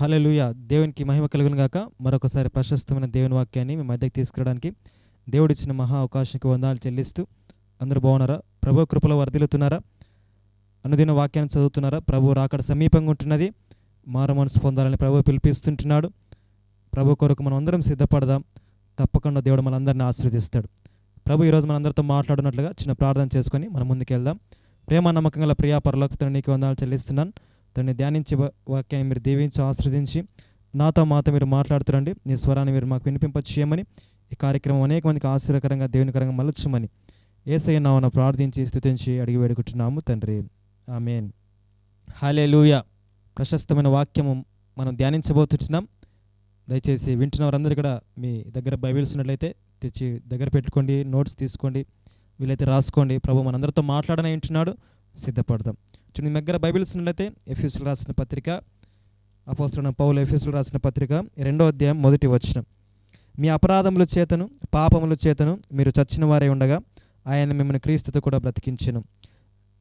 హలలుయ దేవునికి మహిమ కలుగును గాక. మరొకసారి ప్రశస్తమైన దేవుని వాక్యాన్ని మీ మధ్యకి తీసుకురావడానికి దేవుడిచ్చిన మహా అవకాశానికి వందాలు చెల్లిస్తూ అందరూ బాగున్నారా? ప్రభు కృపలో వర్ధిల్లుతున్నారా? అనుదిన వాక్యాన్ని చదువుతున్నారా? ప్రభు రాకడ సమీపంగా ఉంటున్నది. మార మనసు పొందాలని ప్రభు పిలిపిస్తుంటున్నాడు. ప్రభు కొరకు మనం అందరం సిద్ధపడదాం. తప్పకుండా దేవుడు మనందరిని ఆశీర్వదిస్తాడు. ప్రభు ఈరోజు మనందరితో మాట్లాడినట్లుగా చిన్న ప్రార్థన చేసుకొని మనం ముందుకు వెళ్దాం ప్రేమ నమ్మకం గల ప్రియా పరలోకి నీకు వందాలు చెల్లిస్తున్నాను. దాన్ని ధ్యానించి వాక్యాన్ని మీరు దీవించి ఆశ్రదించి నాతో మాతో మీరు మాట్లాడుతురండి. నీ స్వరాన్ని మీరు మాకు వినిపింప చేయమని ఈ కార్యక్రమం అనేక మందికి ఆశ్చర్యకరంగా దేవునికరంగా మలచుమని ఏసయ్య నామన ప్రార్థించి స్థుతించి అడిగి వేడుకుంటున్నాము తండ్రి. ఆమెన్. హాలే ప్రశస్తమైన వాక్యము మనం ధ్యానించబోతున్నాం. దయచేసి వింటున్న వారందరూ కూడా మీ దగ్గర బైబిల్స్ ఉన్నట్లయితే తెచ్చి దగ్గర పెట్టుకోండి నోట్స్ తీసుకోండి వీలైతే రాసుకోండి. ప్రభు మనందరితో మాట్లాడని వింటున్నాడు సిద్ధపడదాం. చూడండి మీ దగ్గర బైబిల్స్ ఉన్నట్లయితే ఎఫ్యూసులు రాసిన పత్రిక అపోస్తున్న పౌలు ఎఫ్యూసులు రాసిన పత్రిక రెండో అధ్యాయం మొదటి వచనం. మీ అపరాధముల చేతను పాపముల చేతను మీరు చచ్చిన వారే ఉండగా ఆయన మిమ్మల్ని క్రీస్తుతో కూడా బ్రతికించెను.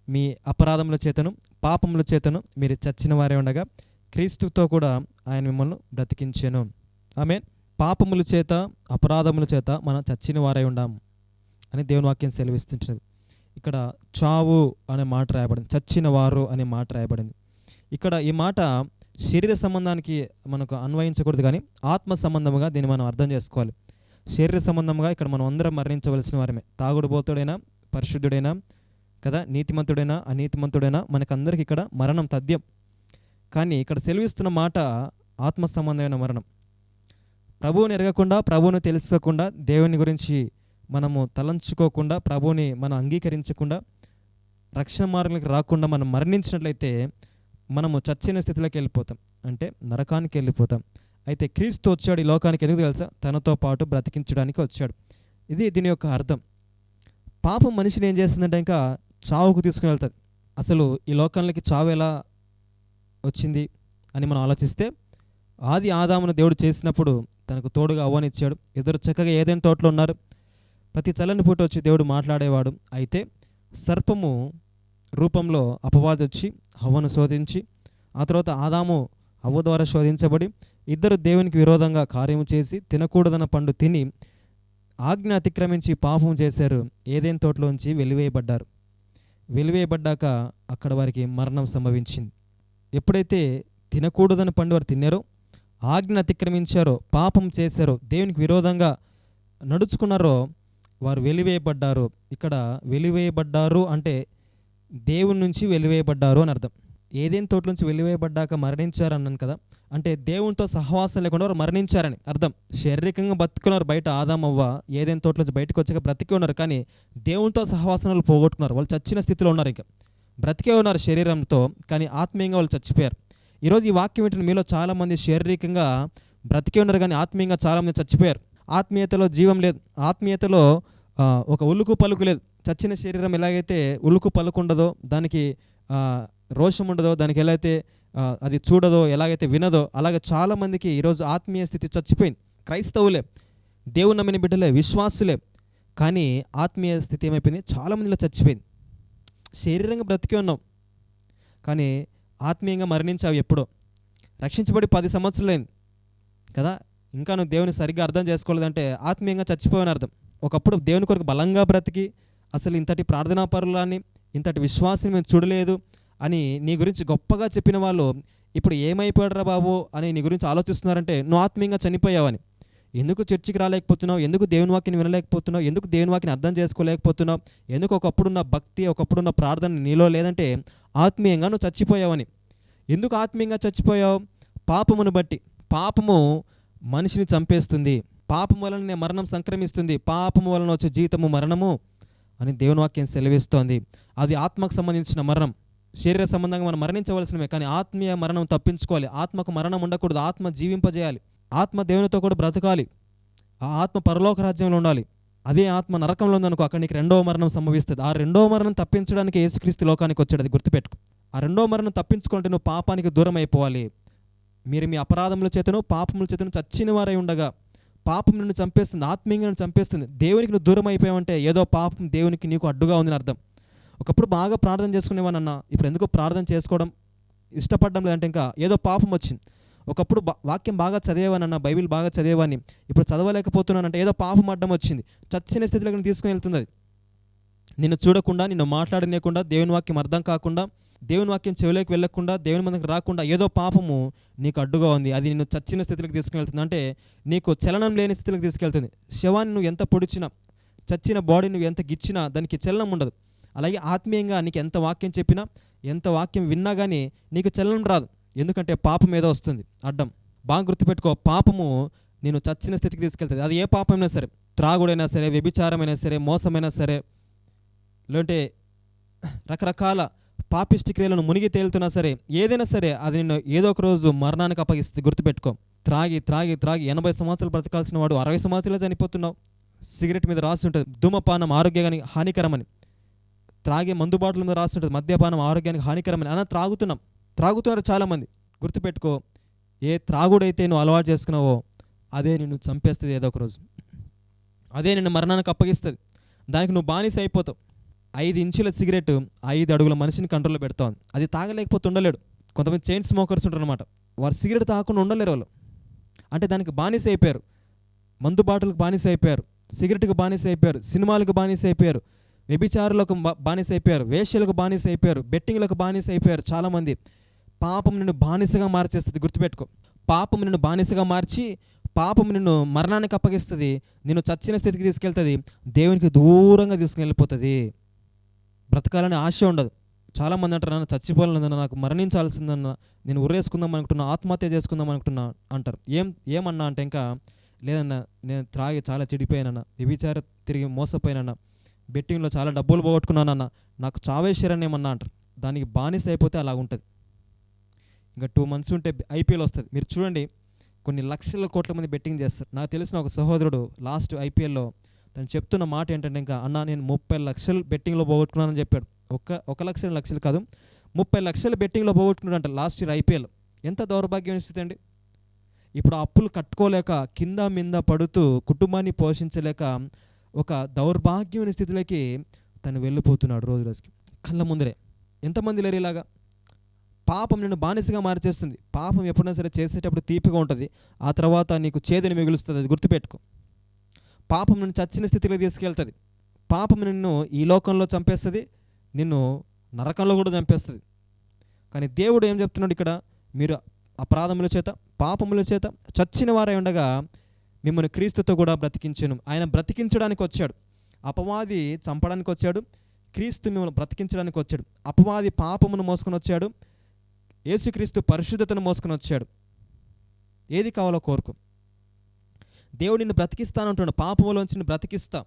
మీ అపరాధముల చేతను పాపముల చేతను మీరు చచ్చిన వారే ఉండగా క్రీస్తుతో కూడా ఆయన మిమ్మల్ని బ్రతికించెను. ఆమె పాపముల చేత అపరాధముల చేత మనం చచ్చిన వారై ఉండాం అని దేవుని వాక్యం సెలవిస్తుంటుంది ఇక్కడ చావు అనే మాట రాయబడింది చచ్చిన వారు అనే మాట రాయబడింది. ఇక్కడ ఈ మాట శరీర సంబంధానికి మనకు అన్వయించకూడదు కానీ ఆత్మ సంబంధముగా దీన్ని మనం అర్థం చేసుకోవాలి. శరీర సంబంధముగా ఇక్కడ మనం అందరం మరణించవలసిన వారమే. తాగుడుబోతుడైనా పరిశుద్ధుడైనా కదా నీతిమంతుడైనా అనీతిమంతుడైనా మనకందరికి ఇక్కడ మరణం తథ్యం. కానీ ఇక్కడ సెలవిస్తున్న మాట ఆత్మ సంబంధమైన మరణం. ప్రభువుని ఎరగకుండా ప్రభువుని తెలుసుకోకుండా దేవుని గురించి మనము తలంచుకోకుండా ప్రభువుని మనం అంగీకరించకుండా రక్షణ మార్గాలకు రాకుండా మనం మరణించినట్లయితే మనము చచ్చిన స్థితిలోకి వెళ్ళిపోతాం. అంటే నరకానికి వెళ్ళిపోతాం. అయితే క్రీస్తు వచ్చాడు ఈ లోకానికి ఎందుకు తెలుసా? తనతో పాటు బ్రతికించడానికి వచ్చాడు. ఇది దీని యొక్క అర్థం. పాపం మనిషిని ఏం చేస్తుందంటే ఇంకా చావుకు తీసుకుని వెళ్తుంది. అసలు ఈ లోకంలోకి చావు ఎలా వచ్చింది అని మనం ఆలోచిస్తే ఆది ఆదామును దేవుడు చేసినప్పుడు తనకు తోడుగా అవ్వనిచ్చాడు ఇద్దరు చక్కగా ఏదైనా తోటలో ఉన్నారు. ప్రతి చల్లని పూట వచ్చి దేవుడు మాట్లాడేవాడు. అయితే సర్పము రూపంలో అపవాది వచ్చి హవ్వను శోధించి ఆ తర్వాత ఆదాము హవ్వ ద్వారా శోధించబడి ఇద్దరు దేవునికి విరోధంగా కార్యము చేసి తినకూడదన్న పండు తిని ఆజ్ఞ అతిక్రమించి పాపం చేశారు. ఏదైనా తోటలోంచి వెలివేయబడ్డారు. వెలివేయబడ్డాక అక్కడ వారికి మరణం సంభవించింది. ఎప్పుడైతే తినకూడదని పండు వారు తిన్నారో ఆజ్ఞ అతిక్రమించారో పాపం చేశారో దేవునికి విరోధంగా నడుచుకున్నారో వారు వెలివేయబడ్డారు. ఇక్కడ వెలివేయబడ్డారు అంటే దేవుని నుంచి వెలివేయబడ్డారు అని అర్థం. ఏదేని తోట నుంచి వెలివేయబడ్డాక మరణించారు అన్నాను కదా? అంటే దేవునితో సహవాసం లేకుండా వారు మరణించారని అర్థం. శారీరకంగా బతుకున్నారు బయట ఆదామవ్వ ఏదైనా తోట నుంచి బయటకు వచ్చాక బ్రతికి ఉన్నారు కానీ దేవునితో సహవాసనాలు పోగొట్టుకున్నారు. వాళ్ళు చచ్చిన స్థితిలో ఉన్నారు ఇంకా. బ్రతికే ఉన్నారు శరీరంతో కానీ ఆత్మీయంగా వాళ్ళు చచ్చిపోయారు. ఈరోజు ఈ వాక్యం ఏంటంటే మీలో చాలామంది శారీరకంగా బ్రతికే ఉన్నారు కానీ ఆత్మీయంగా చాలామంది చచ్చిపోయారు. ఆత్మీయతలో జీవం లేదు. ఆత్మీయతలో ఒక ఉలుకు పలుకు లేదు. చచ్చిన శరీరం ఎలాగైతే ఉలుకు పలుకుండదో దానికి రోషం ఉండదో దానికి ఎలా అయితే అది చూడదో ఎలాగైతే వినదో అలాగే చాలామందికి ఈరోజు ఆత్మీయ స్థితి చచ్చిపోయింది. క్రైస్తవులే దేవుని నమ్మిన బిడ్డలే విశ్వాసులే కానీ ఆత్మీయ స్థితి ఏమైపోయింది? చాలామందిలో చచ్చిపోయింది. శరీరంగా బ్రతికి ఉన్నాం కానీ ఆత్మీయంగా మరణించావు ఎప్పుడో? రక్షించబడి పది సంవత్సరాలైంది కదా? ఇంకా నువ్వు దేవుని సరిగ్గా అర్థం చేసుకోలేదంటే ఆత్మీయంగా చచ్చిపోయిన అర్థం. ఒకప్పుడు దేవుని కొరకు బలంగా బ్రతికి అసలు ఇంతటి ప్రార్థనా పరులని ఇంతటి విశ్వాసం మేము చూడలేదు అని నీ గురించి గొప్పగా చెప్పిన వాళ్ళు ఇప్పుడు ఏమైపోయాడురా బాబు అని నీ గురించి ఆలోచిస్తున్నారంటే నువ్వు ఆత్మీయంగా చనిపోయావని. ఎందుకు చర్చికి రాలేకపోతున్నావు? ఎందుకు దేవుని వాక్యని వినలేకపోతున్నావు? ఎందుకు దేవుని వాక్యని అర్థం చేసుకోలేకపోతున్నావు? ఎందుకు ఒకప్పుడున్న భక్తి ఒకప్పుడున్న ప్రార్థన నీలో లేదంటే ఆత్మీయంగా నువ్వు చచ్చిపోయావని. ఎందుకు ఆత్మీయంగా చచ్చిపోయావు? పాపమును బట్టి. పాపము మనిషిని చంపేస్తుంది. పాపము వలననే మరణం సంక్రమిస్తుంది. పాపము వలన వచ్చే జీవితము మరణము అని దేవుని వాక్యం సెలవిస్తోంది. అది ఆత్మకు సంబంధించిన మరణం. శరీర సంబంధంగా మనం మరణించవలసినమే కానీ ఆత్మీయ మరణం తప్పించుకోవాలి. ఆత్మకు మరణం ఉండకూడదు. ఆత్మ జీవింపజేయాలి. ఆత్మ దేవునితో కూడా బ్రతకాలి. ఆ ఆత్మ పరలోక రాజ్యంలో ఉండాలి. అదే ఆత్మ నరకంలో ఉందనుకో అక్కడ నీకు రెండవ మరణం సంభవిస్తుంది. ఆ రెండవ మరణం తప్పించడానికి యేసుక్రీస్తు లోకానికి వచ్చాడు. అది గుర్తుపెట్టుకో. ఆ రెండవ మరణం తప్పించుకుంటే నువ్వు పాపానికి దూరం అయిపోవాలి మీరు మీ అపరాధముల చేతను పాపముల చేతను చచ్చిన వారై ఉండగా పాపం నిన్ను చంపేస్తుంది ఆత్మీయంగా నిన్ను చంపేస్తుంది దేవునికి నువ్వు దూరం అయిపోయావంటే ఏదో పాపం దేవునికి నీకు అడ్డుగా ఉందని అర్థం. ఒకప్పుడు బాగా ప్రార్థన చేసుకునేవానన్నా ఇప్పుడు ఎందుకో ప్రార్థన చేసుకోవడం ఇష్టపడడం లేదంటే ఇంకా ఏదో పాపం వచ్చింది. ఒకప్పుడు బా- వాక్యం బాగా చదివేవానన్న బైబిల్ బాగా చదివేవాన్ని ఇప్పుడు చదవలేకపోతున్నానంటే ఏదో పాపం అడ్డం వచ్చింది. చచ్చిన స్థితిలోకి తీసుకుని వెళ్తుంది నిన్ను చూడకుండా నిన్ను మాట్లాడనీయకుండా దేవుని వాక్యం అర్థం కాకుండా దేవుని వాక్యం చెవిలోకి వెళ్ళకుండా దేవుని మందికి రాకుండా ఏదో పాపము నీకు అడ్డుగా ఉంది. అది నిన్ను చచ్చిన స్థితిలోకి తీసుకువెళ్తుంది అంటే నీకు చలనం లేని స్థితిలోకి తీసుకెళ్తుంది. శవాన్ని నువ్వు ఎంత పొడిచినా చచ్చిన బాడీ నువ్వు ఎంత గిచ్చినా దానికి చలనం ఉండదు. అలాగే ఆత్మీయంగా నీకు ఎంత వాక్యం చెప్పినా ఎంత వాక్యం విన్నా కానీ నీకు చలనం రాదు. ఎందుకంటే పాపం ఏదో వస్తుంది. అడ్డం. బాగా గుర్తుపెట్టుకో పాపము నేను చచ్చిన స్థితికి తీసుకెళ్తుంది. అది ఏ పాపమైనా సరే త్రాగుడైనా సరే వ్యభిచారమైనా సరే మోసమైనా సరే లేదంటే రకరకాల పాపిష్టి క్రియలను మునిగి తేలుతున్నా సరే ఏదైనా సరే అది నిన్ను ఏదో ఒక రోజు మరణానికి అప్పగిస్తుంది. గుర్తుపెట్టుకో. త్రాగి త్రాగి త్రాగి ఎనభై సంవత్సరాలు బ్రతకాల్సిన వాడు అరవై సంవత్సరాలు చనిపోతున్నావు. సిగరెట్ మీద రాసి ఉంటుంది. ధూమపానం ఆరోగ్యానికి హానికరమని. త్రాగే మందు బాటల మీద రాసి ఉంటుంది. మద్యపానం ఆరోగ్యానికి హానికరమని. అలా త్రాగుతున్నాం. త్రాగుతున్నారు చాలామంది. గుర్తుపెట్టుకో. ఏ త్రాగుడైతే నువ్వు అలవాటు చేసుకున్నావో అదే నిన్ను చంపేస్తుంది ఏదో ఒక రోజు. అదే నిన్ను మరణానికి అప్పగిస్తుంది. దానికి నువ్వు బానిస అయిపోతావు. ఐదు ఇంచుల సిగరెట్ ఐదు అడుగుల మనిషిని కంట్రోల్లో పెడతావు అది తాగలేకపోతే ఉండలేడు. కొంతమంది చైన్ స్మోకర్స్ ఉంటారు అనమాట వారు సిగరెట్ తాగకుండా ఉండలేరు వాళ్ళు. అంటే దానికి బానిస అయిపోయారు. మందు బాటలకు బానిస అయిపోయారు. సిగరెట్కి బానిస అయిపోయారు. సినిమాలకు బానిస అయిపోయారు. వ్యభిచారులకు బానిస అయిపోయారు. వేష్యలకు బానిస అయిపోయారు. బెట్టింగ్లకు బానిస అయిపోయారు చాలామంది. పాపం నిన్ను బానిసగా మార్చేస్తుంది గుర్తుపెట్టుకో. పాపం నిన్ను బానిసగా మార్చి పాపం నిన్ను మరణానికి అప్పగిస్తుంది. నిన్ను చచ్చిన స్థితికి తీసుకెళ్తుంది. దేవునికి దూరంగా తీసుకుని వెళ్ళిపోతుంది బ్రతకాలని ఆశ ఉండదు. చాలామంది అంటారు నన్ను చచ్చిపోవాలన్న నాకు మరణించాల్సిందన్న నేను ఉరేసుకుందాం అనుకుంటున్నా ఆత్మహత్య చేసుకుందాం అనుకుంటున్నా అంటారు. ఏం ఏమన్నా అంటే ఇంకా లేదన్నా నేను త్రాగి చాలా చెడిపోయానన్న వ్యభిచార తిరిగి మోసపోయానన్న బెట్టింగ్లో చాలా డబ్బులు పోగొట్టుకున్నానన్న నాకు చావేశ్వరని ఏమన్నా అంటారు. దానికి బానిస అయిపోతే అలా ఉంటుంది. ఇంకా టూ మంత్స్ ఉంటే ఐపీఎల్ వస్తుంది. మీరు చూడండి కొన్ని లక్షల కోట్ల మంది బెట్టింగ్ చేస్తారు. నాకు తెలిసిన ఒక సహోదరుడు లాస్ట్ ఐపీఎల్లో తను చెప్తున్న మాట ఏంటంటే ఇంకా అన్న నేను ముప్పై లక్షలు బెట్టింగ్లో పోగొట్టుకున్నానని చెప్పాడు. ఒక ఒక లక్ష రెండు లక్షలు కాదు ముప్పై లక్షలు బెట్టింగ్లో పోగొట్టుకున్నాడంట లాస్ట్ ఇయర్ ఐపీఎల్. ఎంత దౌర్భాగ్యం స్థితి అండి. ఇప్పుడు అప్పులు కట్టుకోలేక కింద మింద పడుతూ కుటుంబాన్ని పోషించలేక ఒక దౌర్భాగ్యమైన స్థితిలోకి తను వెళ్ళిపోతున్నాడు రోజు రోజుకి. కళ్ళ ముందరే. ఎంతమంది లేరు ఇలాగా? పాపం నిన్ను బానిసగా మార్చేస్తుంది. పాపం ఎప్పుడైనా సరే చేసేటప్పుడు తీపిగా ఉంటుంది. ఆ తర్వాత నీకు చేదుని మిగులుస్తుంది అది గుర్తుపెట్టుకో. పాపం నిన్ను చచ్చిన స్థితిలో తీసుకెళ్తుంది. పాపం నిన్ను ఈ లోకంలో చంపేస్తుంది. నిన్ను నరకంలో కూడా చంపేస్తుంది. కానీ దేవుడు ఏం చెప్తున్నాడు ఇక్కడ? మీరు అపరాధముల చేత పాపముల చేత చచ్చిన వారై ఉండగా మిమ్మల్ని క్రీస్తుతో కూడా బ్రతికించను. ఆయన బ్రతికించడానికి వచ్చాడు. అపవాది చంపడానికి వచ్చాడు. క్రీస్తు మిమ్మల్ని బ్రతికించడానికి వచ్చాడు. అపవాది పాపమును మోసుకొని వచ్చాడు. యేసుక్రీస్తు పరిశుద్ధతను మోసుకొని వచ్చాడు. ఏది కావాలో కోరుకో. దేవుడు నిన్ను బ్రతికిస్తానంటున్నాడు పాపములోంచి నిన్ను బ్రతికిస్తా.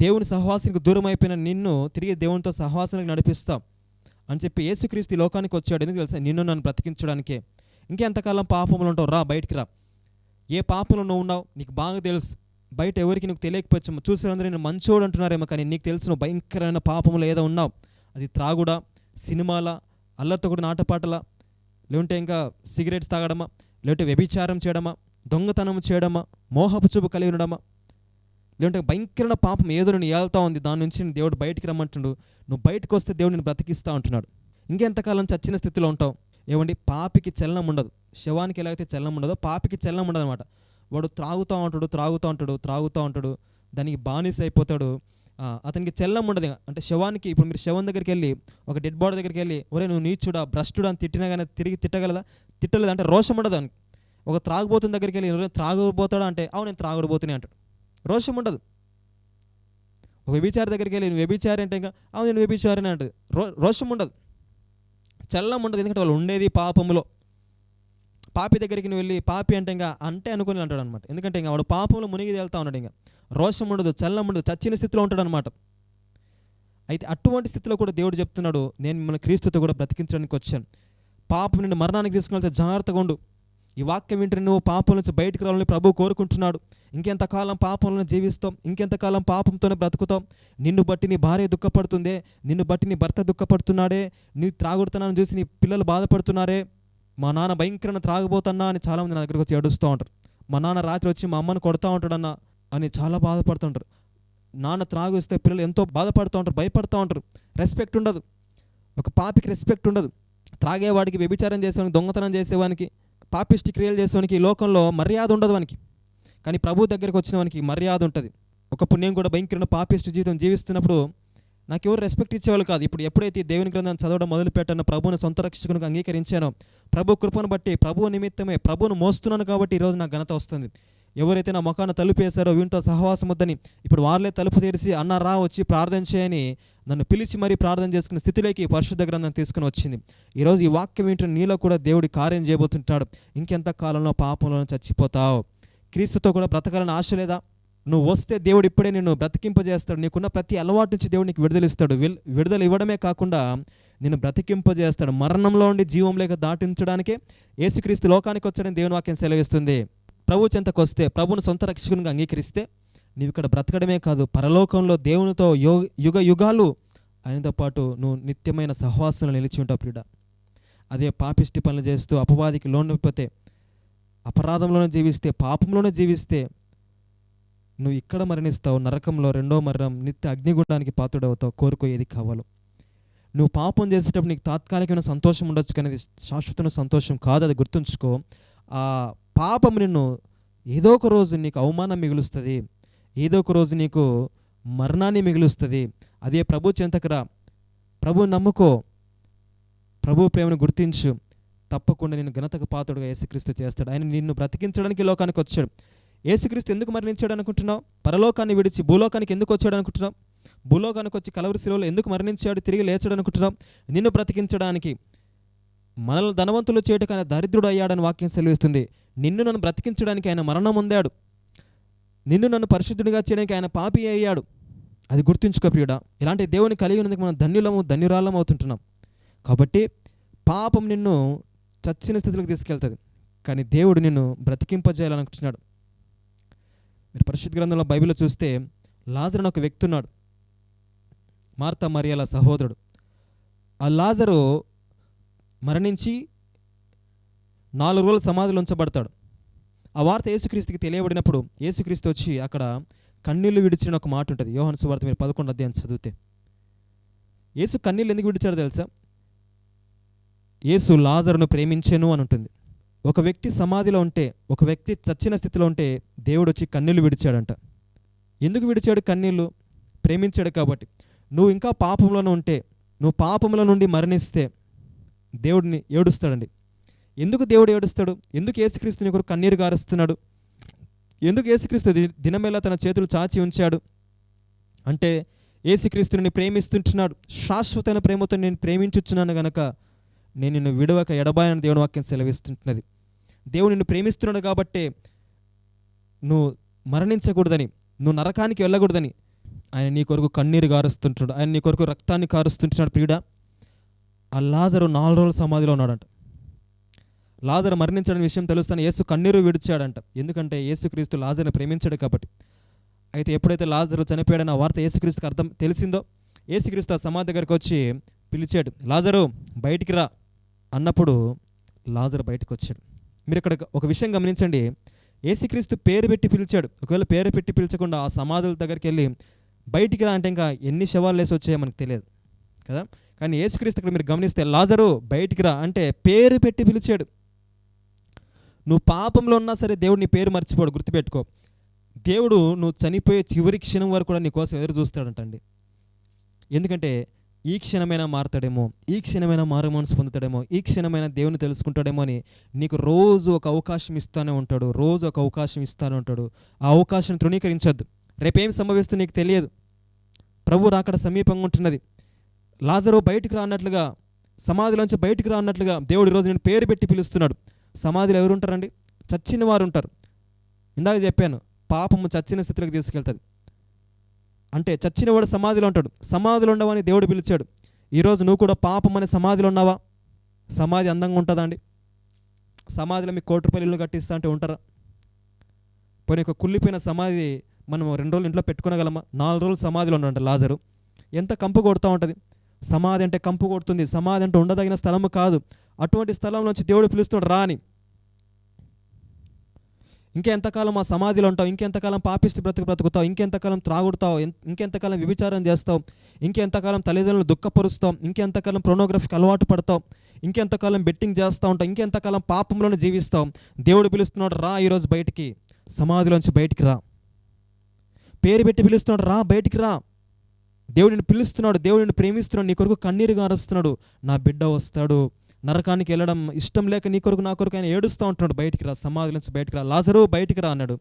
దేవుని సహవాసానికి దూరం అయిపోయిన నిన్ను తిరిగి దేవునితో సహవాసానికి నడిపిస్తా అని చెప్పి యేసుక్రీస్తు ఈ లోకానికి వచ్చాడు. ఎందుకు తెలుసా? నిన్ను నన్ను బ్రతికించడానికే. ఇంకెంతకాలం పాపములు ఉంటావు? రా బయటికి రా. ఏ పాపంలో నువ్వు ఉన్నావు? నీకు బాగా తెలుసు. బయట ఎవరికి నీకు తెలియకపోవచ్చు చూసేందరూ నేను మంచోడు అంటున్నారేమో కానీ నీకు తెలుసు నువ్వు భయంకరమైన పాపములు ఏదో ఉన్నావు. అది త్రాగుడా సినిమాల అల్లరితో కూడా నాటపాటలా లేకుంటే ఇంకా సిగరెట్స్ తాగడమా లేకుంటే వ్యభిచారం చేయడమా దొంగతనం చేయడమా? మోహపు చూపు కలిగి ఉండడమా? లేదంటే భయంకరమైన పాపం ఏదో నేను ఏళ్తా ఉంది. దాని నుంచి నేను దేవుడు బయటికి రమ్మంటుండు నువ్వు బయటకు వస్తే దేవుడు నేను బ్రతికిస్తా అంటున్నాడు. ఇంకెంతకాలం చచ్చిన స్థితిలో ఉంటావు? ఏమండి? పాపికి చలనం ఉండదు. శవానికి ఎలా అయితే చలనం ఉండదో పాపికి చలనం ఉండదు అనమాట వాడు త్రాగుతూ ఉంటాడు త్రాగుతూ ఉంటాడు త్రాగుతూ ఉంటాడు. దానికి బానిస అయిపోతాడు. అతనికి చెల్లం ఉండదు. అంటే శవానికి ఇప్పుడు మీరు శవం దగ్గరికి వెళ్ళి ఒక డెడ్ బాడీ దగ్గరికి వెళ్ళి ఒరే నువ్వు నీచుడా భ్రష్టుడా అని తిట్టినా కానీ తిరిగి తిట్టగలదా? తిట్టలేదు? అంటే రోషం ఉండదు అని ఒక త్రాగుబోతుని దగ్గరికి వెళ్ళి "ఒరేయ్, త్రాగుబోతాడా అంటే అవును నేను త్రాగుడుబోతుని అంటాడు. రోషం ఉండదు. ఒక వ్యభిచారి దగ్గరికి వెళ్ళి నువ్వు వ్యభిచారి అంటే ఇంకా అవును నేను వ్యభిచారిని అంటది రో రోషం ఉండదు. చల్లం ఉండదు. ఎందుకంటే వాళ్ళు ఉండేది పాపములో. పాపి దగ్గరికి నువ్వు వెళ్ళి పాపి అంటే ఇంకా అంటే అనుకుని అంటాడు అనమాట ఎందుకంటే ఇంకా వాడు పాపంలో మునిగి తేలుతా ఉన్నాడు ఇంకా. రోషం ఉండదు చల్లం ఉండదు చచ్చిన స్థితిలో ఉంటాడు అనమాట అయితే అటువంటి స్థితిలో కూడా దేవుడు చెప్తున్నాడు నేను మిమ్మల్ని క్రీస్తుతో కూడా బ్రతికించడానికి వచ్చాను. పాపం నుండి మరణానికి తీసుకుని జాగ్రత్తగా ఉండు. ఈ వాక్యం వింటే నువ్వు పాపం నుంచి బయటికి రావాలని ప్రభు కోరుకుంటున్నాడు. ఇంకెంతకాలం పాపంలో జీవిస్తాం ఇంకెంతకాలం పాపంతోనే బ్రతుకుతాం. నిన్ను బట్టి నీ భార్య దుఃఖపడుతుందే నిన్ను బట్టి నీ భర్త దుఃఖపడుతున్నాడే నీ త్రాగుడుతున్నాను చూసి నీ పిల్లలు బాధపడుతున్నారే మా నాన్న భయంకరంగా త్రాగబోతున్నా అని చాలామంది నా దగ్గరకు వచ్చి ఏడుస్తూ ఉంటారు. మా నాన్న రాత్రి వచ్చి మా అమ్మని కొడతా ఉంటాడన్నా అని చాలా బాధపడుతుంటారు నాన్న త్రాగిస్తే పిల్లలు ఎంతో బాధపడుతూ ఉంటారు భయపడుతూ ఉంటారు. రెస్పెక్ట్ ఉండదు. ఒక పాపికి రెస్పెక్ట్ ఉండదు. త్రాగేవాడికి వ్యభిచారం చేసేవానికి దొంగతనం చేసేవానికి పాపిష్టి క్రియలు చేసేవానికి ఈ లోకంలో మర్యాద ఉండదు వానికి. కానీ ప్రభు దగ్గరికి వచ్చిన వానికి మర్యాద ఉంటుంది. ఒకప్పుడు నేను కూడా భయంకరమైన పాపిష్టి జీవితం జీవిస్తున్నప్పుడు నాకు ఎవరు రెస్పెక్ట్ ఇచ్చేవాళ్ళు కాదు. ఇప్పుడు ఎప్పుడైతే దేవుని గ్రంథాన్ని చదవడం మొదలుపెట్టానో ప్రభువుని సొంత రక్షకునికి అంగీకరించానో ప్రభు కృపను బట్టి ప్రభు నిమిత్తమే ప్రభువును మోస్తున్నాను కాబట్టి ఈరోజు నాకు ఘనత వస్తుంది. ఎవరైతే నా ముఖాన్ని తలుపు వేశారో వీటితో సహవాసం వద్దని ఇప్పుడు వాళ్ళే తలుపు తెరిచి అన్న రా వచ్చి ప్రార్థన చేయని నన్ను పిలిచి మరీ ప్రార్థన చేసుకునే స్థితిలోకి పరిశుద్ధ గ్రంథం తీసుకుని వచ్చింది. ఈరోజు ఈ వాక్యం వింటున్న నీలో కూడా దేవుడి కార్యం చేయబోతుంటాడు. ఇంకెంత కాలంలో పాపంలో చచ్చిపోతావు? క్రీస్తుతో కూడా బ్రతకాలని ఆశ లేదా? నువ్వు వస్తే దేవుడు ఇప్పుడే నిన్ను బ్రతికింపజేస్తాడు. నీకున్న ప్రతి అలవాటు నుంచి దేవుడు నీకు విడుదలిస్తాడు. విడుదల ఇవ్వడమే కాకుండా నిన్ను బ్రతికింపజేస్తాడు. మరణంలో ఉండి జీవంలోకి దాటించడానికే యేసుక్రీస్తు లోకానికి వచ్చాడని దేవుని వాక్యం సెలవిస్తుంది. ప్రభు చెంతకు వస్తే ప్రభుని సొంత రక్షకునిగా అంగీకరిస్తే నువ్వు ఇక్కడ బ్రతకడమే కాదు పరలోకంలో దేవునితో యో యుగ యుగాలు ఆయనతో పాటు నువ్వు నిత్యమైన సహవాసంలో నిలిచి ఉంటావు ప్రియుడ. అదే పాపిష్టి పనులు చేస్తూ అపవాదికి లోనైపోతే అపరాధంలోనే జీవిస్తే పాపంలోనే జీవిస్తే నువ్వు ఇక్కడ మరణిస్తావు నరకంలో రెండో మరణం నిత్య అగ్నిగుండానికి పాత్రుడవుతావు కోరుకోయేది కావాలి. నువ్వు పాపం చేసేటప్పుడు నీకు తాత్కాలికమైన సంతోషం ఉండొచ్చు కానీ శాశ్వతమైన సంతోషం కాదు అది గుర్తుంచుకో. ఆ పాపం నిన్ను ఏదో ఒక రోజు నీకు అవమానం మిగులుస్తుంది. ఏదో ఒక రోజు నీకు మరణాన్ని మిగులుస్తుంది. అదే ప్రభు చెంతకరా. ప్రభు నమ్ముకో. ప్రభు ప్రేమను గుర్తించు. తప్పకుండా నేను ఘనతకు పాత్రుడుగా యేసుక్రీస్తు చేస్తాడు. ఆయన నిన్ను బ్రతికించడానికి లోకానికి వచ్చాడు. యేసుక్రీస్తు ఎందుకు మరణించాడు అనుకుంటున్నావు? పరలోకాన్ని విడిచి భూలోకానికి ఎందుకు వచ్చాడు అనుకుంటున్నావు? భూలోకానికి వచ్చి కలవరి శిలువలో ఎందుకు మరణించాడు? తిరిగి లేచాడు అనుకుంటున్నావు? నిన్ను బ్రతికించడానికి మనల్ని ధనవంతులు చేయటం ఆయన దరిద్రుడు అయ్యాడని వాక్యం సెలవిస్తుంది. నిన్ను నన్ను బ్రతికించడానికి ఆయన మరణం పొందాడు. నిన్ను నన్ను పరిశుద్ధుడిగా చేయడానికి ఆయన పాపి అయ్యాడు. అది గుర్తుంచుకో ప్రియుడా ఇలాంటి దేవుని కలిగి ఉన్నందుకు మనం ధన్యులము ధన్యురాలం అవుతుంటున్నాం. కాబట్టి పాపం నిన్ను చచ్చిన స్థితిలోకి తీసుకెళ్తుంది కానీ దేవుడు నిన్ను బ్రతికింపజేయాలనుకుంటున్నాడు. మీరు పరిశుద్ధ గ్రంథంలో బైబిల్లో చూస్తే లాజర్ అని ఒక వ్యక్తి ఉన్నాడు మార్తా మరియల సహోదరుడు. ఆ లాజరు మరణించి నాలుగు రోజులు సమాధిలో ఉంచబడతాడు. ఆ వార్త యేసుక్రీస్తుకి తెలియబడినప్పుడు యేసుక్రీస్తు వచ్చి అక్కడ కన్నీళ్ళు విడిచిన ఒక మాట ఉంటుంది. యోహాను సువార్త మీరు పదకొండు అధ్యాయం చదివితే. యేసు కన్నీళ్ళు ఎందుకు విడిచాడో తెలుసా? యేసు లాజర్ను ప్రేమించాను అని ఉంటుంది. ఒక వ్యక్తి సమాధిలో ఉంటే ఒక వ్యక్తి చచ్చిన స్థితిలో ఉంటే దేవుడు వచ్చి కన్నీళ్ళు విడిచాడంట. ఎందుకు విడిచాడు కన్నీళ్ళు? ప్రేమించాడు కాబట్టి. నువ్వు ఇంకా పాపంలోనే ఉంటే నువ్వు పాపంలో నుండి మరణిస్తే దేవుడిని ఏడుస్తాడండి. ఎందుకు దేవుడు ఏడుస్తాడు? ఎందుకు ఏసుక్రీస్తుని కొరకు కన్నీరు గారుస్తున్నాడు? ఎందుకు ఏసుక్రీస్తు దినమేలా తన చేతులు చాచి ఉంచాడు? అంటే ఏసుక్రీస్తుని ప్రేమిస్తుంటున్నాడు. శాశ్వతమైన ప్రేమతో నేను ప్రేమించుచున్నాను గనక నేను నిన్ను విడవక ఎడబాయని దేవుని వాక్యం సెలవిస్తుంటున్నది. దేవుడు నిన్ను ప్రేమిస్తున్నాడు కాబట్టే నువ్వు మరణించకూడదని నువ్వు నరకానికి వెళ్ళకూడదని ఆయన నీ కొరకు కన్నీరు గారుస్తుంటున్నాడు. ఆయన నీ కొరకు రక్తాన్ని కారుస్తుంటున్నాడు ప్రియుడా. ఆ లాజరు నాలుగు రోజుల సమాధిలో ఉన్నాడంట. లాజర్ మరణించడం విషయం తెలుస్తాను. యేసు కన్నీరు విడిచాడంట. ఎందుకంటే యేసుక్రీస్తు లాజర్ని ప్రేమించాడు కాబట్టి. అయితే ఎప్పుడైతే లాజరు చనిపోయాడని ఆ వార్త యేసుక్రీస్తుకి అర్థం తెలిసిందో యేసుక్రీస్తు ఆ సమాధి దగ్గరికి వచ్చి పిలిచాడు లాజరు బయటికి రా. అన్నప్పుడు లాజరు బయటకు వచ్చాడు. మీరు ఇక్కడ ఒక విషయం గమనించండి. ఏసుక్రీస్తు పేరు పెట్టి పిలిచాడు. ఒకవేళ పేరు పెట్టి పిలిచకుండా ఆ సమాధుల దగ్గరికి వెళ్ళి బయటికి రా అంటే ఇంకా ఎన్ని శవాలు వేసి వచ్చాయో మనకు తెలియదు కదా? కానీ ఏసుక్రీస్తు ఇక్కడ మీరు గమనిస్తే లాజరు బయటికి రా అంటే పేరు పెట్టి పిలిచాడు. నువ్వు పాపంలో ఉన్నా సరే దేవుడు నీ పేరు మర్చిపోడు గుర్తుపెట్టుకో. దేవుడు నువ్వు చనిపోయే చివరి క్షణం వరకు కూడా నీ కోసం ఎదురు చూస్తాడంటండి. ఎందుకంటే ఈ క్షణమైనా మారతాడేమో ఈ క్షణమైనా మారు మనసు పొందుతాడేమో ఈ క్షణమైనా దేవుని తెలుసుకుంటాడేమో అని నీకు రోజు ఒక అవకాశం ఇస్తానే ఉంటాడు రోజు ఒక అవకాశం ఇస్తానే ఉంటాడు. ఆ అవకాశం తృణీకరించొద్దు. రేపేం సంభవిస్తుందో నీకు తెలియదు. ప్రభు రాకడ సమీపంగా ఉంటున్నది. లాజరు బయటికి రానట్లుగా సమాధిలోంచి బయటికి రానట్లుగా దేవుడు ఈరోజు నేను పేరు పెట్టి పిలుస్తున్నాడు. సమాధిలో ఎవరు ఉంటారండి చచ్చిన వారు ఉంటారు ఇందాక చెప్పాను పాపము చచ్చిన స్థితిలోకి తీసుకెళ్తుంది. అంటే చచ్చినవాడు సమాధిలో ఉంటాడు. సమాధిలో ఉండవని దేవుడు పిలిచాడు. ఈరోజు నువ్వు కూడా పాపం అనే సమాధిలో ఉన్నావా? సమాధి అందంగా ఉంటుందా అండి? సమాధిలో మీకు కోటి రూపాయలు ఇల్లు కట్టిస్తా అంటే ఉంటారా? పోనీ ఒక కుళ్ళిపోయిన సమాధి మనం రెండు రోజులు ఇంట్లో పెట్టుకోగలమా నాలుగు రోజులు సమాధిలో ఉండండి లాజరు. ఎంత కంపు కొడుతూ ఉంటుంది? సమాధి అంటే కంపు కొడుతుంది. సమాధి అంటే ఉండదగిన స్థలము కాదు. అటువంటి స్థలంలోంచి దేవుడు పిలుస్తున్నాడు రా అని ఇంకెంతకాలం ఆ సమాధిలో ఉంటావు ఇంకెంతకాలం పాపిష్టి బ్రతుకు బ్రతుకుతావు ఇంకెంతకాలం త్రాగుడతావు ఇంకెంతకాలం విభిచారం చేస్తావు ఇంకెంతకాలం తల్లిదండ్రులు దుఃఖపరుస్తావు ఇంకెంతకాలం ప్రోనోగ్రఫీకి అలవాటు పడతావు ఇంకెంతకాలం బెట్టింగ్ చేస్తూ ఉంటావు ఇంకెంతకాలం పాపంలోనే జీవిస్తావు. దేవుడు పిలుస్తున్నాడు రా ఈరోజు బయటికి సమాధిలోంచి బయటికి రా. పేరు పెట్టి పిలుస్తున్నాడు రా బయటికి రా. దేవుడిని పిలుస్తున్నాడు దేవుడిని ప్రేమిస్తున్నాడు నీ కొరకు కన్నీరుగా అరుస్తున్నాడు నా బిడ్డ వస్తాడు. నరకానికి వెళ్ళడం ఇష్టం లేక నీ కొరకు నా కొరకు ఆయన ఏడుస్తూ ఉంటున్నాడు. బయటికి రా సమాధి నుంచి బయటికి రా. లాజరు బయటికి రా అన్నాడు.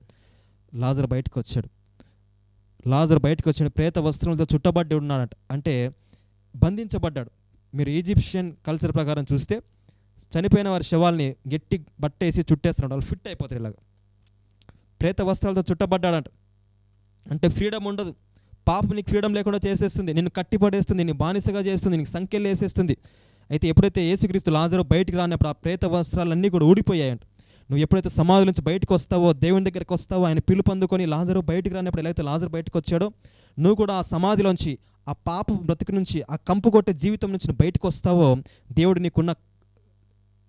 లాజరు బయటకు వచ్చాడు. లాజరు బయటకు వచ్చిన ప్రేత వస్త్రంతో చుట్టబడ్డి ఉన్నాడట. అంటే బంధించబడ్డాడు. మీరు ఈజిప్షియన్ కల్చర్ ప్రకారం చూస్తే చనిపోయిన వారి శవాల్ని గట్టి బట్టేసి చుట్టేస్తున్నాడు. వాళ్ళు ఫిట్ అయిపోతారు ఇలాగ. ప్రేత వస్త్రాలతో చుట్టబడ్డాడంట. అంటే ఫ్రీడమ్ ఉండదు. పాపం నీకు ఫ్రీడమ్ లేకుండా చేసేస్తుంది. నిన్ను కట్టిపడేస్తుంది. నిన్ను బానిసగా చేస్తుంది. నీకు సంఖ్యలు వేసేస్తుంది. అయితే ఎప్పుడైతే యేసుక్రీస్తు లాజరు బయటికి రానప్పుడు ఆ ప్రేత వస్త్రాలన్నీ కూడా ఊడిపోయాయంట. నువ్వు ఎప్పుడైతే సమాధి నుంచి బయటకు వస్తావో దేవుని దగ్గరికి వస్తావో ఆయన పిలుపు అందుకొని లాజరు బయటికి రానప్పుడు ఎలా అయితే లాజరు బయటకు వచ్చాడో నువ్వు కూడా ఆ సమాధిలోంచి ఆ పాప బ్రతుకు నుంచి ఆ కంపు కొట్టే జీవితం నుంచి బయటకు వస్తావో దేవుడు నీకున్న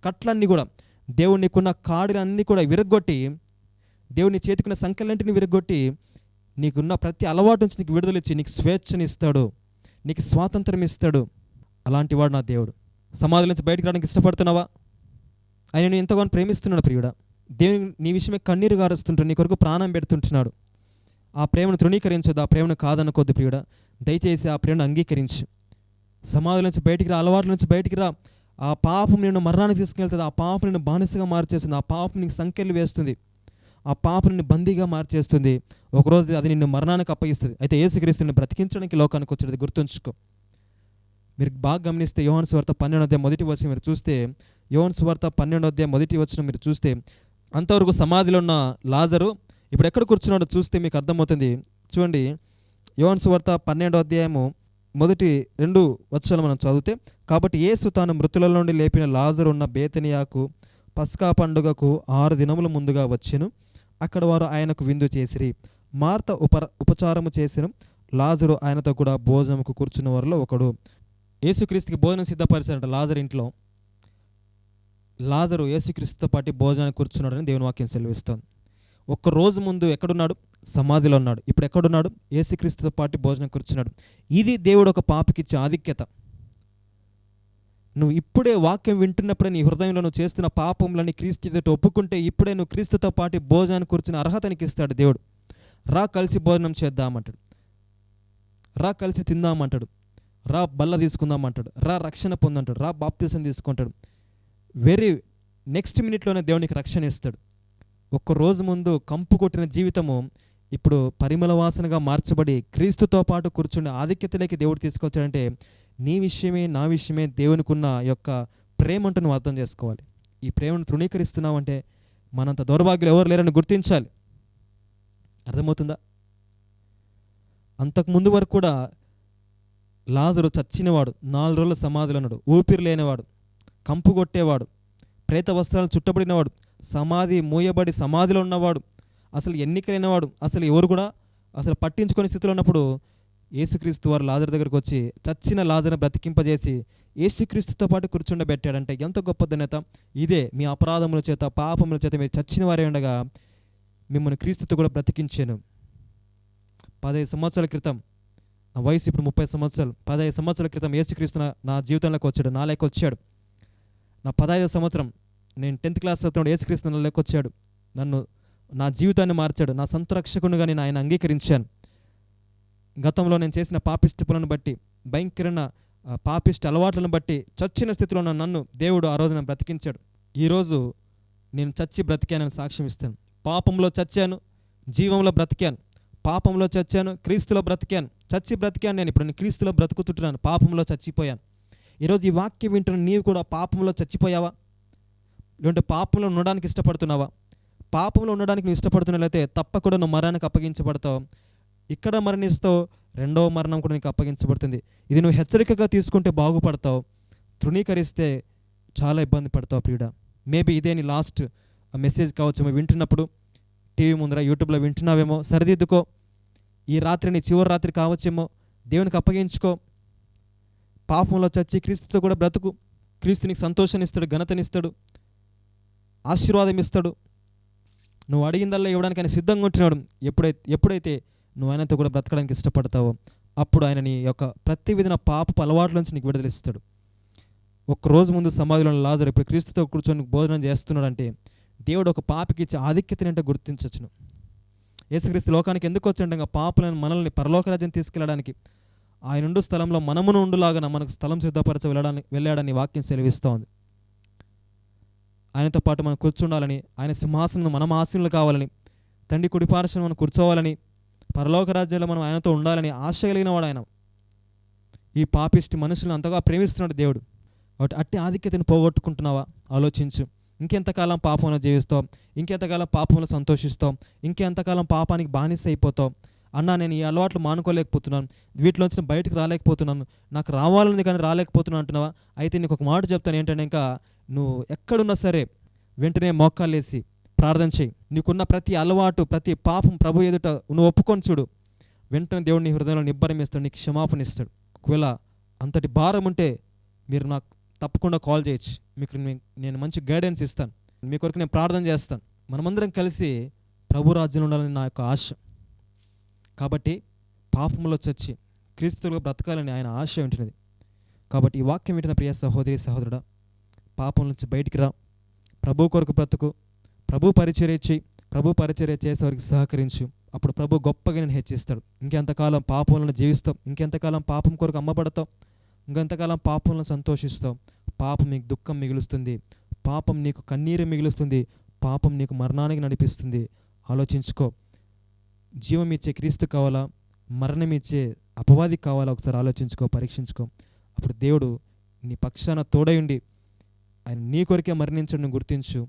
కట్లన్నీ కూడా దేవుడు నీకున్న కాడులన్నీ కూడా విరగొట్టి దేవుని చేతికున్న సంఖ్యలన్నింటిని విరగొట్టి నీకున్న ప్రతి అలవాటు నుంచి నీకు విడుదల ఇచ్చి నీకు స్వేచ్ఛని ఇస్తాడు నీకు స్వాతంత్రం ఇస్తాడు. అలాంటి వాడు నా దేవుడు. సమాధి నుంచి బయటకు రావడానికి ఇష్టపడుతున్నావా? ఆయన నేను ఎంతగానో ప్రేమిస్తున్నాడు ప్రియుడా. దేవుని నీ విషయమే కన్నీరు గారుస్తుంటాడు నీ కొరకు ప్రాణం పెడుతుంటున్నాడు. ఆ ప్రేమను తృణీకరించదు ఆ ప్రేమను కాదనుకోద్దు ప్రియుడా. దయచేసి ఆ ప్రేమను అంగీకరించు. సమాధుల నుంచి బయటికి రా అలవాట్ల నుంచి బయటికి రా. ఆ పాపం నిన్ను మరణానికి తీసుకెళ్తుంది. ఆ పాపం నిన్ను బానిసగా మార్చేస్తుంది. ఆ పాపం నీకు సంఖ్యలు వేస్తుంది. ఆ పాపం నిన్ను బందీగా మార్చేస్తుంది. ఒకరోజు అది నిన్ను మరణానికి అప్పగిస్తుంది. అయితే ఏసుక్రీస్తుని బ్రతికించడానికి లోకానికి వచ్చేది గుర్తుంచుకో. మీరు బాగా గమనిస్తే యోహన్ స్వార్త పన్నెండోదే మొదటి వచ్చిన మీరు చూస్తే యోహన్ స్వార్త పన్నెండోదే మొదటి వచ్చిన మీరు చూస్తే అంతవరకు సమాధిలో ఉన్న లాజరు ఇప్పుడు ఎక్కడ కూర్చున్నాడో చూస్తే మీకు అర్థమవుతుంది. చూడండి యోహన్ స్వార్త పన్నెండో అధ్యాయము మొదటి రెండు వచ్చాలు మనం చదివితే కాబట్టి యేసు తాను మృతుల నుండి లేపిన లాజరు ఉన్న బేతనియాకు పస్కా పండుగకు ఆరు దినముల ముందుగా వచ్చెను. అక్కడ వారు ఆయనకు విందు చేసిరి. మార్త ఉప ఉపచారము చేసిన. లాజరు ఆయనతో కూడా భోజనముకు కూర్చున్న వారిలో ఒకడు. యేసుక్రీస్తుకి భోజనం సిద్ధపరిచారంట లాజర్ ఇంట్లో. లాజరు యేసుక్రీస్తుతో పాటు భోజనాన్ని కూర్చున్నాడని దేవుని వాక్యం సెలవిస్తోంది. ఒక్క రోజు ముందు ఎక్కడున్నాడు? సమాధిలో ఉన్నాడు. ఇప్పుడు ఎక్కడున్నాడు? యేసుక్రీస్తుతో పాటు భోజనం కూర్చున్నాడు. ఇది దేవుడు ఒక పాపకిచ్చే ఆధిక్యత. నువ్వు ఇప్పుడే వాక్యం వింటున్నప్పుడే నీ హృదయంలో నువ్వు చేస్తున్న పాపంలని క్రీస్తు ఎదుట ఒప్పుకుంటే ఇప్పుడే నువ్వు క్రీస్తుతో పాటు భోజనానికి కూర్చుని అర్హతనికి ఇస్తాడు దేవుడు. రా కలిసి భోజనం చేద్దామంటాడు రా కలిసి తిందామంటాడు రా బల్ల తీసుకుందాం అంటాడు. రా రక్షణ పొందంటాడు. రా బాప్తీసం తీసుకుంటాడు. వెరీ నెక్స్ట్ మినిట్లోనే దేవునికి రక్షణ ఇస్తాడు. ఒక్క రోజు ముందు కంపు కొట్టిన జీవితము ఇప్పుడు పరిమళ వాసనగా మార్చబడి క్రీస్తుతో పాటు కూర్చుని ఆధిక్యతలోకి దేవుడు తీసుకొచ్చాడంటే నీ విషయమే నా విషయమే దేవునికున్న యొక్క ప్రేమ అంటూ నువ్వు అర్థం చేసుకోవాలి. ఈ ప్రేమను తృణీకరిస్తున్నావంటే మనంత దౌర్భాగ్యులు ఎవరు లేరని గుర్తించాలి. అర్థమవుతుందా? అంతకు ముందు వరకు కూడా లాజరు చచ్చినవాడు నాలుగు రోజుల సమాధిలో ఉన్నాడు ఊపిరి లేనివాడు కంపు కొట్టేవాడు ప్రేత వస్త్రాలు చుట్టబడినవాడు సమాధి మూయబడి సమాధిలో ఉన్నవాడు అసలు ఎన్నికలైనవాడు అసలు ఎవరు కూడా అసలు పట్టించుకొని స్థితిలో ఉన్నప్పుడు యేసుక్రీస్తు వారు లాజర్ దగ్గరకు వచ్చి చచ్చిన లాజర్ని బ్రతికింపజేసి యేసుక్రీస్తుతో పాటు కూర్చుండబెట్టాడంటే ఎంత గొప్ప ధన్యత. ఇదే మీ అపరాధముల చేత పాపముల చేత మీరు చచ్చిన వారే ఉండగా మిమ్మల్ని క్రీస్తుతో కూడా బ్రతికించాను. పదహైదు సంవత్సరాల క్రితం నా వయసు ఇప్పుడు ముప్పై సంవత్సరాలు. పదహైదు సంవత్సరాల క్రితం యేసుక్రీస్తు నా- జీవితంలోకి వచ్చాడు. నా లెక్క వచ్చాడు. నా పదహైదు సంవత్సరం నేను టెన్త్ క్లాస్ చదువుతున్నాడు యేసుక్రీస్తు నా వచ్చాడు. నన్ను నా జీవితాన్ని మార్చాడు. నా సొంత నేను ఆయన అంగీకరించాను. గతంలో నేను చేసిన పాపిష్టి పనులను బట్టి భయంకరమైన పాపిష్టి అలవాట్లను బట్టి చచ్చిన స్థితిలో ఉన్న నన్ను దేవుడు ఆ రోజు నన్ను బ్రతికించాడు. ఈరోజు నేను చచ్చి బ్రతికానని సాక్ష్యం ఇస్తాను. పాపంలో చచ్చాను జీవంలో బ్రతికాను. పాపంలో చచ్చాను క్రీస్తులో బ్రతికాను. చచ్చి బ్రతికాను నేను ఇప్పుడు నేను క్రీస్తులో బ్రతుకుతుంటున్నాను పాపంలో చచ్చిపోయాను. ఈరోజు ఈ వాక్యం వింటున్న నీవు కూడా పాపంలో చచ్చిపోయావా? లేదంటే పాపంలో ఉండడానికి ఇష్టపడుతున్నావా? పాపంలో ఉండడానికి నువ్వు ఇష్టపడుతున్నట్లయితే తప్పకుండా నువ్వు మరణానికి అప్పగించబడతావు. ఇక్కడ మరణిస్తావు రెండవ మరణం కూడా నీకు అప్పగించబడుతుంది. ఇది నువ్వు హెచ్చరికగా తీసుకుంటే బాగుపడతావు. తృణీకరిస్తే చాలా ఇబ్బంది పడతావు ప్రియుడ. మేబీ ఇదే నీ లాస్ట్ మెసేజ్ కావచ్చు. మేము వింటున్నప్పుడు టీవీ ముందర యూట్యూబ్లో వింటున్నావేమో సరిదిద్దుకో. ఈ రాత్రి నీ చివరి రాత్రి కావచ్చేమో దేవునికి అప్పగించుకో. పాపంలో చచ్చి క్రీస్తుతో కూడా బ్రతుకు. క్రీస్తు నీకు సంతోషాన్ని ఇస్తాడు ఘనతనిస్తాడు ఆశీర్వాదం ఇస్తాడు నువ్వు అడిగిందల్లా ఇవ్వడానికి ఆయన సిద్ధంగా ఉంటున్నాడు. ఎప్పుడైతే ఎప్పుడైతే నువ్వు ఆయనతో కూడా బ్రతకడానికి ఇష్టపడతావో అప్పుడు ఆయన నీ యొక్క ప్రతి విధన పాపపు అలవాట్ల నుంచి నీకు విడుదలిస్తాడు. ఒక్క రోజు ముందు సమాధిలో లాజర్ ఇప్పుడు క్రీస్తుతో కూర్చొని భోజనం చేస్తున్నాడంటే దేవుడు ఒక పాపకి ఇచ్చే ఆధిక్యతని అంటే గుర్తించవచ్చును యేసుక్రీస్తు లోకానికి ఎందుకు వచ్చిండగా పాపులను మనల్ని పరలోకరాజ్యం తీసుకెళ్ళడానికి? ఆయన ఉండు స్థలంలో మనమును ఉండులాగా మనకు స్థలం సిద్ధపరచ వెళ్ళడానికి వెళ్ళాడని వాక్యం సెలవిస్తోంది. ఆయనతో పాటు మనం కూర్చుండాలని ఆయన సింహాసనం మనం ఆశీనులు కావాలని తండ్రి కుడిపార్శ్వం మనం కూర్చోవాలని పరలోక రాజ్యంలో మనం ఆయనతో ఉండాలని ఆశ కలిగిన వాడు ఆయన ఈ పాపిష్టి మనుషులను అంతగా ప్రేమిస్తున్నాడు దేవుడు. కాబట్టి అట్టి ఆధిక్యతను పోగొట్టుకుంటున్నావా? ఆలోచించు. ఇంకెంతకాలం పాపంలో జీవిస్తావు? ఇంకెంతకాలం పాపంలో సంతోషిస్తావు? ఇంకెంతకాలం పాపానికి బానిస అయిపోతావు అన్నా నేను ఈ అలవాట్లు మానుకోలేకపోతున్నాను. వీటిలోంచి బయటకు రాలేకపోతున్నాను. నాకు రావాలని కానీ రాలేకపోతున్నాను అంటున్నావా? అయితే నీకు ఒక మాట చెప్తాను ఏంటంటే ఇంకా నువ్వు ఎక్కడున్నా సరే వెంటనే మోకాలేసి ప్రార్థన చేయి. నీకున్న ప్రతి అలవాటు ప్రతి పాపం ప్రభు ఎదుట నువ్వు ఒప్పుకొని చూడు. వెంటనే దేవుడు నీ హృదయంలో నిబ్బరం ఇస్తాడు నీకు క్షమాపణ ఇస్తాడు. ఒకవేళ అంతటి భారం ఉంటే మీరు నాకు తప్పకుండా కాల్ చేయొచ్చు. మీకు నేను మంచి గైడెన్స్ ఇస్తాను. మీ కొరకు నేను ప్రార్థన చేస్తాను. మనమందరం కలిసి ప్రభు రాజ్యంలో ఉండాలని నా యొక్క ఆశ. కాబట్టి పాపంలో చచ్చి క్రీస్తులుగా బ్రతకాలని ఆయన ఆశ ఉంటున్నది. కాబట్టి ఈ వాక్యం వింటున్న ప్రియ సహోదరి సహోదరుడా పాపం నుంచి బయటికి రా. ప్రభు కొరకు బ్రతుకు. ప్రభు పరిచర్య చేయి. ప్రభు పరిచర్య చేసేవారికి సహకరించు. అప్పుడు ప్రభు గొప్పగా నేను హెచ్చిస్తాడు. ఇంకెంతకాలం పాపంలో జీవిస్తాం. ఇంకెంతకాలం పాపం కొరకు అమ్మబడతావు ఇంకెంతకాలం పాపంలో సంతోషిస్తావు? పాపం నీకు దుఃఖం మిగులుస్తుంది. పాపం నీకు కన్నీరు మిగులుస్తుంది. పాపం నీకు మరణానికి నడిపిస్తుంది. ఆలోచించుకో. జీవం ఇచ్చే క్రీస్తు కావాలా? మరణం ఇచ్చే అపవాది కావాలా? ఒకసారి ఆలోచించుకో పరీక్షించుకో. అప్పుడు దేవుడు నీ పక్షాన తోడయుండి ఆయన నీ కొరికే మరణించడం గుర్తించు.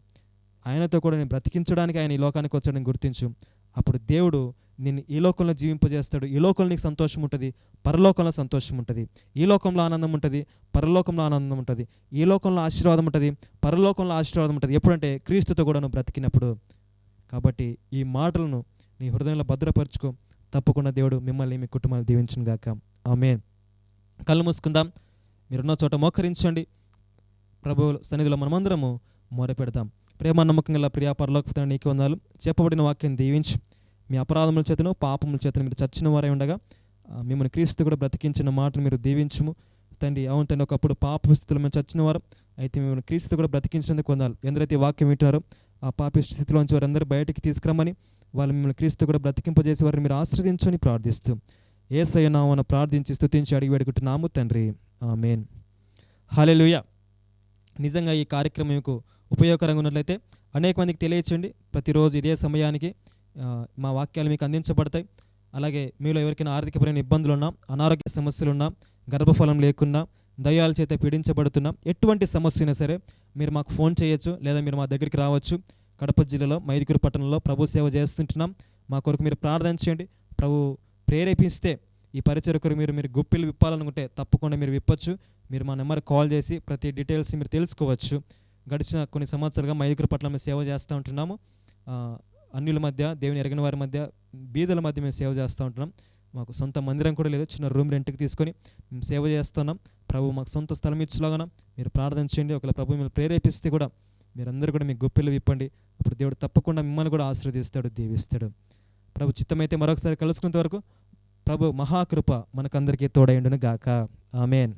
ఆయనతో కూడా నేను బ్రతికించడానికి ఆయన ఈ లోకానికి వచ్చాడని గుర్తించు. అప్పుడు దేవుడు నిన్ను ఈ లోకంలో జీవింపజేస్తాడు. ఈ లోకంలో నీకు సంతోషం ఉంటుంది. పరలోకంలో సంతోషం ఉంటుంది. ఈ లోకంలో ఆనందం ఉంటుంది. పరలోకంలో ఆనందం ఉంటుంది. ఈ లోకంలో ఆశీర్వాదం ఉంటుంది. పరలోకంలో ఆశీర్వాదం ఉంటుంది. ఎప్పుడంటే క్రీస్తుతో కూడా నువ్వు బ్రతికినప్పుడు. కాబట్టి ఈ మాటలను నీ హృదయంలో భద్రపరుచుకో. తప్పకుండా దేవుడు మిమ్మల్ని మీ కుటుంబాన్ని దీవించును గాక. ఆమె కళ్ళు మూసుకుందాం. మీరున్న చోట మోకరించండి. ప్రభు సన్నిధిలో మనమందరము మొరపెడదాం. ప్రేమ నమ్మకం గల ప్రియా పరలోక నీకు వందాలు చెప్పబడిన వాక్యం దీవించు. మీ అపరాధముల చేతను పాపముల చేతను మీరు చచ్చిన వారే ఉండగా మిమ్మల్ని క్రీస్తు కూడా బ్రతికించిన మాటను మీరు దీవించుము. తండ్రి అవును తండ్రి ఒకప్పుడు పాప స్థితిలో మేము చచ్చిన వారు అయితే మిమ్మల్ని క్రీస్తు కూడా బ్రతికించినందుకు వందాలు ఎందరైతే వాక్యం వింటున్నారో ఆ పాపిష్టి స్థితిలోంచి వారందరూ బయటికి తీసుకురమ్మని వాళ్ళు మిమ్మల్ని క్రీస్తు కూడా బ్రతికింపజేసి వారిని మీరు ఆశ్రదించని ప్రార్థిస్తూ ఏసయ్య నామను ప్రార్థించి స్థుతించి అడిగి వేడుకుంటున్నాము తండ్రి. ఆమెన్. హలెలుయ నిజంగా ఈ కార్యక్రమం మీకు ఉపయోగకరంగా ఉన్నట్లయితే అనేక మందికి తెలియచేయండి. ప్రతిరోజు ఇదే సమయానికి మా వాక్యాలు మీకు అందించబడతాయి. అలాగే మీలో ఎవరికైనా ఆర్థికపరమైన ఇబ్బందులు ఉన్నా అనారోగ్య సమస్యలు ఉన్నా గర్భఫలం లేకున్నా దయ్యాల చేత పీడించబడుతున్నా ఎటువంటి సమస్య అయినా సరే మీరు మాకు ఫోన్ చేయొచ్చు లేదా మీరు మా దగ్గరికి రావచ్చు. కడప జిల్లాలో మైదుగురు పట్టణంలో ప్రభు సేవ చేస్తుంటున్నాం. మా కొరకు మీరు ప్రార్థన చేయండి. ప్రభు ప్రేరేపిస్తే ఈ పరిచయ కొరకు మీరు మీరు గుప్పిలు విప్పాలనుకుంటే తప్పకుండా మీరు విప్పచ్చు. మీరు మా నెంబర్ కాల్ చేసి ప్రతి డీటెయిల్స్ మీరు తెలుసుకోవచ్చు. గడిచిన కొన్ని సంవత్సరాలుగా మైదుగురు పట్టణంలో సేవ చేస్తూ ఉంటున్నాము. అన్యుల మధ్య దేవుని ఎరగిన వారి మధ్య బీదల మధ్య మేము సేవ చేస్తూ ఉంటున్నాం. మాకు సొంత మందిరం కూడా లేదు. చిన్న రూమ్ రెంట్కి తీసుకొని మేము సేవ చేస్తున్నాం ప్రభు మాకు సొంత స్థలం ఇచ్చులాగా మీరు ప్రార్థన చేయండి. ఒకవేళ ప్రభు మిమ్మల్ని ప్రేరేపిస్తే కూడా మీరందరూ కూడా మీ గొప్పెలు విప్పండి. అప్పుడు దేవుడు తప్పకుండా మిమ్మల్ని కూడా ఆశీర్వదిస్తాడు దీవిస్తాడు. ప్రభు చిత్తమైతే మరొకసారి కలుసుకునేంత వరకు ప్రభు మహాకృప మనకందరికీ తోడైండును గాక ఆమెన్.